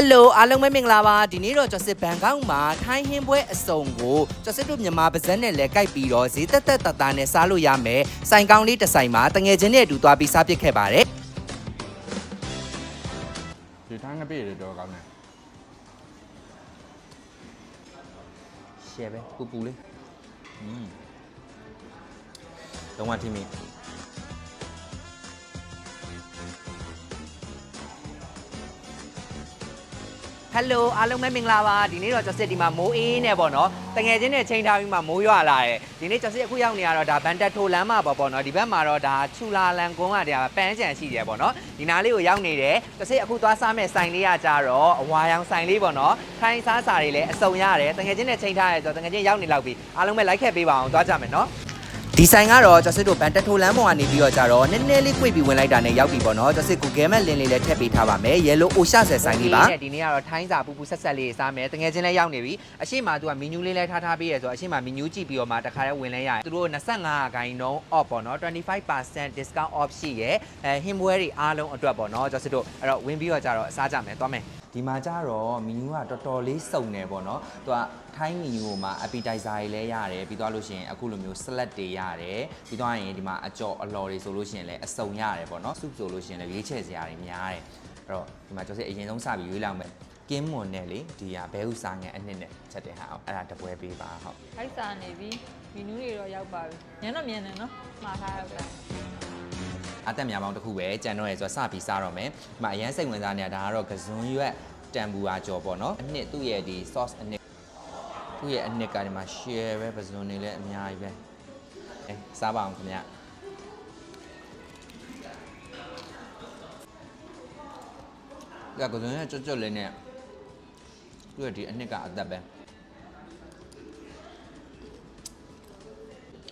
ယ်လိုအားလုံးပဲမင်္ဂလာပါဒီနေ့တော့ကျော်စစ်ဘန်ကောက်မှာထိုင်းဟင်းပွဲအစုံကိုကျော်စစ်တို့မြန်မာပါဇက်နဲ့လည်းကြိုက်ပြီးတော့ဈေးသက်သက်တသားနဲ့စားလို့ရမယ်စိုင်ကောင်းလေးတစ်ဆိုင်မှာတငယ်ချင်းနဲ့အတူသွားပြီးစားပစ်ခဲ့ပါတယ်ဒီထိုင်းငပိတွေတော့ကောင်းတယ်ရှယ်ပဲပူပူလေးอืมလုံးဝထိမိ ဟယ်လိုအားလုံးပဲမင်္ဂလာပါဒီနေ့တော့ကျော်စစ်ဒီမှာမိုးအေးနေပေါ့နော်တငယ်ချင်းနဲ့ချိန်ထားပြီးမှမိုးရွာလာတယ်ဒီနေ့ကျော်စစ်အခုရောက်နေရတော့ဒါဘန်တက်ထိုလမ်းမှာပေါ့ပေါ့နော်ဒီဘက်မှာတော့ဒါချူလာလန်ကုန်းကဒါပန်းချန်ရှိတယ်ပေါ့နော်ဒီနားလေးကိုရောက်နေတယ်ကျော်စစ်အခုသွားစားမဲ့ဆိုင်လေးကကြတော့အဝါရောင်ဆိုင်လေးပေါ့နော်ထိုင်းစားစာတွေလည်းအစုံရတယ်တငယ်ချင်းနဲ့ချိန်ထားရဲဆိုတော့တငယ်ချင်းရောက်နေလောက်ပြီအားလုံးပဲလိုက်ခဲ့ပေးပါအောင်သွားကြမယ်နော် ဒီဆိုင်ကတော့ကျော်စစ်တို့ဘန်တက်ထိုလမ်းပေါ်ကနေပြီးတော့ကြတော့နည်းနည်းလေး꿰ပြီးဝင်လိုက်တာနဲ့ရောက်ပြီပေါ့နော်ကျော်စစ်ကိုဂဲမက်လင်းလေးလည်းထည့်ပေးထားပါမယ် yellow အိုရှာဆယ်ဆိုင်လေးပါဒီနေ့ကတော့ထိုင်းစာပူပူဆက်ဆက်လေးစားမယ်တကယ်ချင်းလည်းရောက်နေပြီအရှိမသူကမီနူးလေးလည်းထားထားပေးရဆိုတော့အရှိမမီနူးကြည့်ပြီးတော့မှတခါတည်းဝင်လဲရတယ်သူတို့25ခိုင်နှုန်း off ပေါ့နော်25% discount off ရှိရယ်အဲဟင်ဘွဲတွေအားလုံးအတွက်ပေါ့နော်ကျော်စစ်တို့အဲ့တော့ဝင်ပြီးတော့ကြတော့စားကြမယ်သွားမယ် ဒီမှာကြတော့မီနူးကတော်တော်လေးစုံနေပေါ့နော်သူကထိုင်းမီနူးကိုမှ appetizer တွေလည်းရတယ်ပြီးသွားလို့ရှိရင်အခုလိုမျိုး salad တွေရတယ်ပြီးသွားရင်ဒီမှာအကြော်အလော်တွေဆိုလို့ရှိရင်လည်းအစုံရတယ်ပေါ့နော် soup ဆိုလို့ရှိရင်လည်းရွေးချယ်စရာတွေများတယ်အဲ့တော့ဒီမှာကျော်စစ်အရင်ဆုံးစပြီးရွေးလောက်မယ်ကင်းမွန်နဲ့လေဒီဟာဘဲဥစားငယ်အနှစ်နဲ့ချက်တဲ့ဟာအောင်အဲ့ဒါတပွဲပေးပါဟုတ်ထိုက်စာနေပြီမီနူးတွေတော့ရောက်ပါပြီညံတော့မြန်တယ်နော်မှားထားတော့တယ် အသက်များပေါင်းတစ်ခုပဲကြံတော့ရဲဆိုတော့စပြီးစားတော့မယ်ဒီမှာအရန်စိတ်ဝင်စားနေတာဒါကတော့ကစွန်ရွက်တန်ဘူအားကြော်ပေါ့နော်အနှစ်သူ့ရဲ့ဒီ sauce အနှစ်သူ့ရဲ့အနှစ်ကဒီမှာ share ပဲပစွန်နေလဲအများကြီးပဲအဲစားပါအောင်ခင်ဗျဒါကစွန်ရွက်ကြွကြွလေးနဲ့သူ့ရဲ့ဒီအနှစ်ကအသက်ပဲ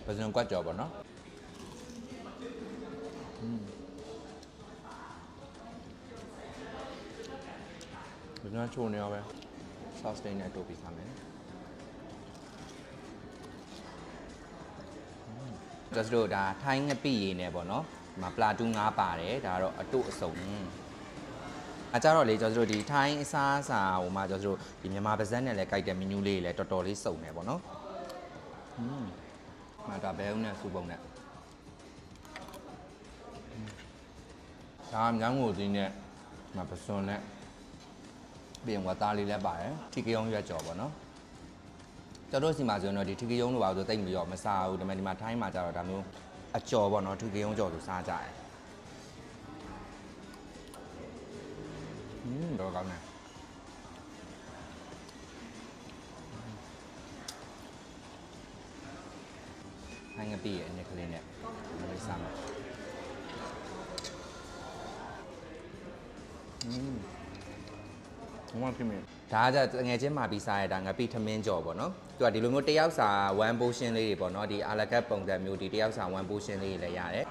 ပစွန်ကွက်ကြော်ပေါ့နော် ဘယ်နှချိုးနေရောပဲ sauce လေးနဲ့တိုးပြီးစားမယ်ကျစတို့ဒါထိုင်းငပိရည်နဲ့ပေါ့နော်ဒီမှာပလာတူးငါးပါတယ်ဒါကတော့အတုအစုံအကြတော့လေကျစတို့ဒီထိုင်းအစားအစာဟိုမှာကျစတို့ဒီမြန်မာပါဇက်နဲ့လည်းကြိုက်တဲ့မီနူးလေးတွေလည်းတော်တော်လေးစုံနေပေါ့နော်อืมမှာဒါဘဲဦးနဲ့စူပုံနဲ့ဒါကမြောင်းကိုကြီးနဲ့ဒီမှာပစွန်နဲ့ ပြီးရင်ဝတ်သားလေးလည်းပါတယ်ထီကယုံရွက်ကြော်ပေါ့နော်ကျွန်တော်တို့စီမှာဆိုရင်တော့ဒီထီကယုံလို့ပါဆိုတိတ်ပြီးတော့မစားဘူးဒါပေမဲ့ဒီမှာထိုင်းမှာကျတော့ဒါမျိုးအကြော်ပေါ့နော်ထီကယုံကြော်ဆိုစားကြတယ်อืมတော့ကောင်းတယ်ဟိုင်းငပိရဲ့အနေကလေးနဲ့မစားမယ် ဘုံမဖြစ်မိ ဒါကကြငယ်ချင်းမှာပြီးစားရတာငပိထမင်းကြော်ပေါ့နော်သူကဒီလိုမျိုးတယောက်စာ one portion လေးတွေပေါ့နော်ဒီအာလကတ်ပုံစံမျိုးဒီတယောက်စာ one portion လေးတွေလည်းရတယ်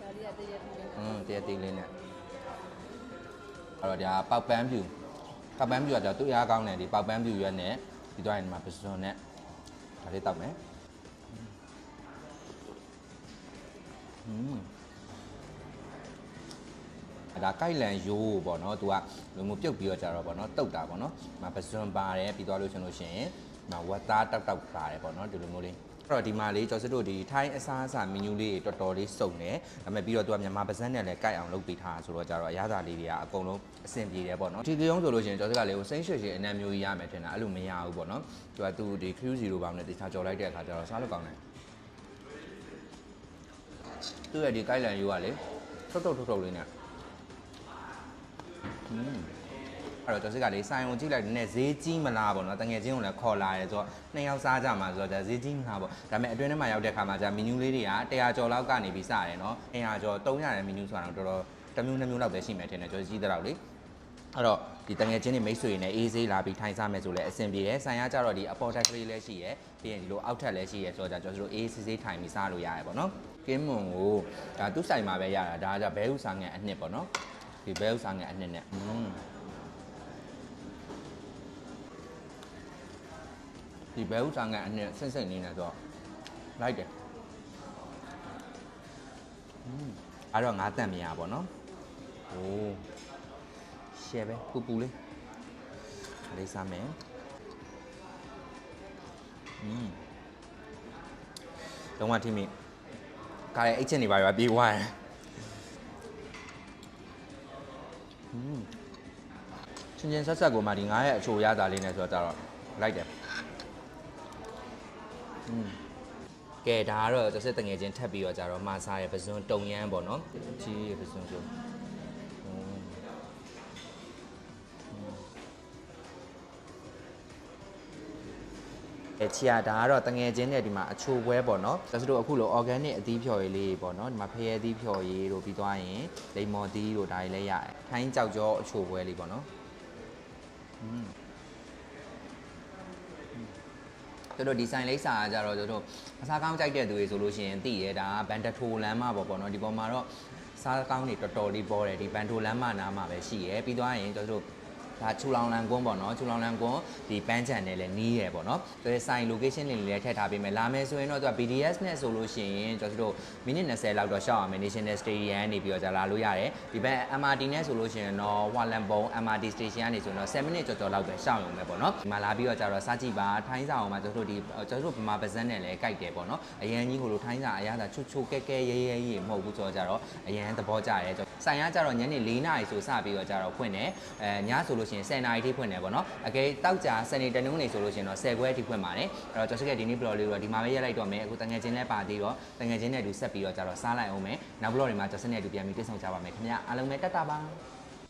ဒါလေးကတည့်ရက်ပြီးနေ อืมတရက်သေးလေးနဲ့အဲ့တော့ဒါပေါက်ပန်းဖြူပေါက်ပန်းဖြူကကြသူ့အားကောင်းတယ်ဒီပေါက်ပန်းဖြူရွက်နဲ့ဒီတော့ရင်ဒီမှာပစွန်နဲ့ဒါလေးတောက်မယ်อืม ဒါကိုက်လန်ရိုးပေါ့နော်သူကလူမျိုးပြုတ်ပြီးတော့ကြတော့ပေါ့နော်တုတ်တာပေါ့နော်ဒီမှာပစွန်ပါတယ်ပြီးသွားလို့ရှင်လို့ရှိရင်ဒီမှာဝတ်သားတောက်တောက်ပါတယ်ပေါ့နော်ဒီလိုမျိုးလေးအဲ့တော့ဒီမှာလေးကျော်စစ်တို့ဒီထိုင်းအစားအစာမီနူးလေးတွေတော်တော်လေးစုံတယ်ဒါပေမဲ့ပြီးတော့သူကမြန်မာပါဇက်နဲ့လည်းကိုက်အောင်လုပ်ပေးထားတာဆိုတော့ကြတော့အရသာလေးတွေကအကုန်လုံးအဆင်ပြေတယ်ပေါ့နော်ဒီကရုံးဆိုလို့ရှိရင်ကျော်စစ်ကလေးကိုစိမ့်ရွှေရွှေအနံမျိုးကြီးရမယ်ထင်တာအဲ့လိုမရဘူးပေါ့နော်သူကသူဒီ Q0 ဘောင်းနဲ့တခြားကြော်လိုက်တဲ့အခါကျတော့စားလို့ကောင်းတယ်သူ့ရဲ့ဒီကိုက်လန်ရိုးကလေထုတ်ထုတ်ထုတ်ထုတ်လေးနဲ့ อืมအဲ့တော့ကျွန်တော်စိတ်ကလေဆိုင်ုံကြည့်လိုက်တဲ့ဈေးကြီးမလားပေါ့နော်တငယ်ချင်းကိုလည်းခေါ်လာရဲဆိုတော့နှစ်ယောက်စားကြမှာဆိုတော့ဒါဈေးကြီးမလားပေါ့ဒါပေမဲ့အတွင်းထဲမှာရောက်တဲ့ခါမှာじゃမီနူးလေးတွေက100ကျော်လောက်ကနေပြီးစရတယ်နော်100ကျော်300ရဲ့မီနူးဆိုတာတော့တော်တော်တစ်မျိုးနှစ်မျိုးလောက်ပဲရှိမယ်ထင်တယ်ကျွန်တော်ကြည့်တဲ့လောက်လေအဲ့တော့ဒီတငယ်ချင်းတွေမိတ်ဆွေတွေနဲ့အေးဆေးလာပြီးထိုင်စားမယ်ဆိုလဲအဆင်ပြေတယ်ဆိုင်ရကြတော့ဒီအပေါ်ထက်ကလေးလည်းရှိရဲပြီးရင်ဒီလိုအောက်ထက်လည်းရှိရဲဆိုတော့ကျွန်တော်တို့အေးဆေးဆေးထိုင်ပြီးစားလို့ရရဲပေါ့နော်ကင်းမွန်ကိုဒါသူ့ဆိုင်မှာပဲရတာဒါကဘဲဥစားငံအနှစ်ပေါ့နော် ဒီဘဲဥစားငယ်အနှစ်နဲ့อืม ဒီဘဲဥစားငန်အနှစ်ဆင့်ဆင့်နေနေတော့လိုက်တယ်อืมအဲ့တော့ငါးတန်မရပါဘောเนาะဟိုး ရှယ်ပဲပူပူလေးလေးစားမယ်อืมလုံးဝထိမိကားရဲ့အိတ်ချင်နေပါရွာပြေးသွားတယ် ချင်းချင်းဆက်ဆက်ကိုမှဒီငါးရဲ့အချိုရတာလေးနဲ့ဆိုတော့လိုက်တယ်อืมကဲဒါကတော့ကျဆက်တငယ်ချင်းထပ်ပြီးတော့ကြတော့မစားရဲ့ပဇွန်တုံရမ်းပေါ့နော်ကြီးရဲ့ပဇွန်ဆို အဲချီယာဒါကတော့တငယ်ချင်းနဲ့ဒီမှာအချိုပွဲပေါ့နော်ကျစတို့အခုလို organic အသီးဖြော်ရည်လေးပေါ့နော်ဒီမှာဖရဲအသီးဖြော်ရည်တို့ပြီးသွားရင်လိမ္မော်သီးတို့ဒါတွေလည်းရတယ်ထိုင်းကြောက်ကြောအချိုပွဲလေးပေါ့နော်อืมတို့တို့ဒီဆိုင်လိပ်စာကကြတော့တို့တို့အစားကောင်းကြိုက်တဲ့သူတွေဆိုလို့ရှိရင်သိရဲဒါဘန်တထိုလမ်းမှာပေါ့ပေါ့နော်ဒီပေါ်မှာတော့စားကောင်းတွေတော်တော်လေးပေါ်တယ်ဒီဘန်ထိုလမ်းမှာနားမှာပဲရှိရဲပြီးသွားရင်တို့တို့ ဒါချူလောင်လန်ကွန်းပေါ့နော်ချူလောင်လန်ကွန်းဒီပန်းချန်နဲ့လည်းနီးရယ်ပေါ့နော်သူရဲ့ဆိုင် location တွေလည်းထည့်ထားပေးမယ်လာမယ်ဆိုရင်တော့သူက BDS နဲ့ဆိုလို့ရှိရင်ကျွန်တော်တို့မိနစ်20လောက်တော့ရှောက်ရမယ် National Stadium နေပြီးတော့ကြာလာလို့ရတယ်ဒီဘက် MRT နဲ့ဆိုလို့ရှိရင်တော့ဟွာလန်ပုံ MRT Station ကနေဆိုတော့7မိနစ်ကျော်ကျော်လောက်ပဲရှောက်ရုံပဲပေါ့နော်ဒီမှာလာပြီးတော့ကြာတော့စားကြည့်ပါထိုင်းစာအောင်မှာကျွန်တော်တို့ဒီကျွန်တော်တို့ဗမာပါဇက်နဲ့လည်းကြိုက်တယ်ပေါ့နော်အရန်ကြီးကိုလိုထိုင်းစာအရသာချွတ်ချွတ်ကဲကဲရဲရဲကြီးမဟုတ်ဘူးဆိုတော့ကြာတော့အရန်သဘောကျတယ်ဆိုင်ကကြာတော့ညနေ4နာရီဆိုစပြီးတော့ကြာတော့ဖွင့်တယ်အဲညဆိုလို့ရှိရင်10နာရီထိဖွင့်တယ်ပေါ့နော်အကယ်တောက်ကြစနေတနင်္ဂနွေဆိုလို့ရှိရင်တော့10ခွဲထိဖွင့်ပါတယ်အဲ့တော့ကျွန်တော်ကဒီနေ့ဘလော့လေးတော့ဒီမှာပဲရက်လိုက်တော့မယ်အခုတငယ်ချင်းလည်းပါသေးတော့တငယ်ချင်းနဲ့အတူဆက်ပြီးတော့ကြတော့စားလိုက်အောင်မယ်နောက်ဘလော့တွေမှာကျွန်တော်နဲ့အတူပြန်ပြီးတွေ့ဆုံကြပါမယ်ခင်ဗျာအားလုံးပဲတက်တာပါ